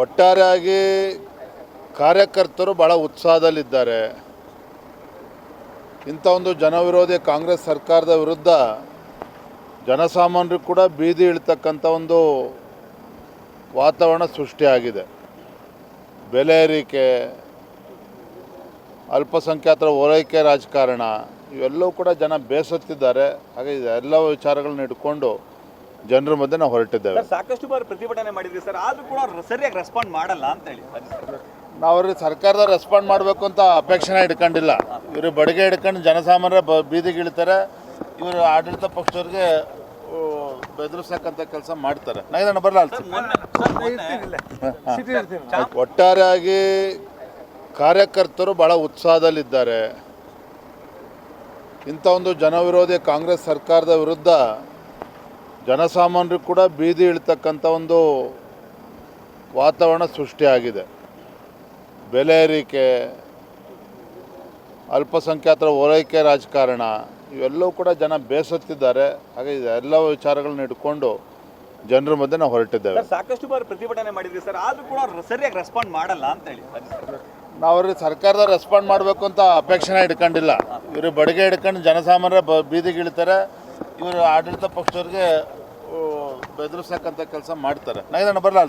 ಒಟ್ಟಾರೆಯಾಗಿ ಕಾರ್ಯಕರ್ತರು ಭಾಳ ಉತ್ಸಾಹದಲ್ಲಿದ್ದಾರೆ. ಇಂಥ ಒಂದು ಜನವಿರೋಧಿ ಕಾಂಗ್ರೆಸ್ ಸರ್ಕಾರದ ವಿರುದ್ಧ ಜನಸಾಮಾನ್ಯರು ಕೂಡ ಬೀದಿ ಇಳ್ತಕ್ಕಂಥ ಒಂದು ವಾತಾವರಣ ಸೃಷ್ಟಿಯಾಗಿದೆ. ಬೆಲೆ ಏರಿಕೆ, ಅಲ್ಪಸಂಖ್ಯಾತರ ಓರೈಕೆ ರಾಜಕಾರಣ, ಇವೆಲ್ಲವೂ ಕೂಡ ಜನ ಬೇಸತ್ತಿದ್ದಾರೆ. ಹಾಗೆ ಎಲ್ಲ ವಿಚಾರಗಳನ್ನ ಇಟ್ಕೊಂಡು ಜನರ ಮಧ್ಯೆ ನಾವು ಹೊರಟಿದ್ದೇವೆ. ಸರ್ ಸಾಕಷ್ಟು ಬಾರಿ ಪ್ರತಿಭಟನೆ ಮಾಡಿದ್ರಿ ಸರ್. ಆದ್ರೂ ಕೂಡ ಸರಿಯಾಗಿ ರೆಸ್ಪಾಂಡ್ ಮಾಡಲ್ಲ ಅಂತ ಹೇಳಿ. ನಾವು ಅವ್ರಿಗೆ ಸರ್ಕಾರದ ರೆಸ್ಪಾಂಡ್ ಮಾಡಬೇಕು ಅಂತ ಅಪೇಕ್ಷೆನ ಇಟ್ಕೊಂಡಿಲ್ಲ. ಇವರು ಬಡಿಗೆ ಹಿಡ್ಕೊಂಡು ಜನಸಾಮಾನ್ಯರ ಬ ಬೀದಿಗೆ ಇಳಿತಾರೆ. ಇವರು ಆಡಳಿತ ಪಕ್ಷದವ್ರಿಗೆ ಬೆದರಿಸಕ್ಕಂಥ ಕೆಲಸ ಮಾಡ್ತಾರೆ. ನಾ ಇದನ್ನು ಬರಲ್ಲ ಒಟ್ಟಾರೆಯಾಗಿ ಕಾರ್ಯಕರ್ತರು ಭಾಳ ಉತ್ಸಾಹದಲ್ಲಿದ್ದಾರೆ. ಇಂಥ ಒಂದು ಜನವಿರೋಧಿ ಕಾಂಗ್ರೆಸ್ ಸರ್ಕಾರದ ವಿರುದ್ಧ ಜನಸಾಮಾನ್ಯರು ಕೂಡ ಬೀದಿ ಇಳ್ತಕ್ಕಂಥ ಒಂದು ವಾತಾವರಣ ಸೃಷ್ಟಿಯಾಗಿದೆ. ಬೆಲೆ ಏರಿಕೆ ಅಲ್ಪಸಂಖ್ಯಾತರ ಓಲೈಕೆ ರಾಜಕಾರಣ ಇವೆಲ್ಲವೂ ಕೂಡ ಜನ ಬೇಸತ್ತಿದ್ದಾರೆ. ಹಾಗೆ ಎಲ್ಲ ವಿಚಾರಗಳನ್ನ ಇಟ್ಕೊಂಡು ಜನರ ಮಧ್ಯೆ ನಾವು ಹೊರಟಿದ್ದೇವೆ. ಸಾಕಷ್ಟು ಬಾರಿ ಪ್ರತಿಭಟನೆ ಮಾಡಿದ್ವಿ ಸರ್. ಆದರೂ ಕೂಡ ಸರಿಯಾಗಿ ರೆಸ್ಪಾಂಡ್ ಮಾಡಲ್ಲ ಅಂತ ಹೇಳಿ ನಾವು ಅವ್ರಿಗೆ ಸರ್ಕಾರದ ರೆಸ್ಪಾಂಡ್ ಮಾಡಬೇಕು ಅಂತ ಅಪೇಕ್ಷೆನ ಇಟ್ಕೊಂಡಿಲ್ಲ ಇವರು ಬಡಿಗೆ ಹಿಡ್ಕೊಂಡು ಜನಸಾಮಾನ್ಯರ ಬ ಬೀದಿಗೆ ಇಳಿತಾರೆ. ಇವರು ಆಡಳಿತ ಪಕ್ಷದವ್ರಿಗೆ ಬೆದರಿಸಕ್ಕಂಥ ಕೆಲಸ ಮಾಡ್ತಾರೆ. ನಾನು ಇದನ್ನು ಬರಲ್ಲ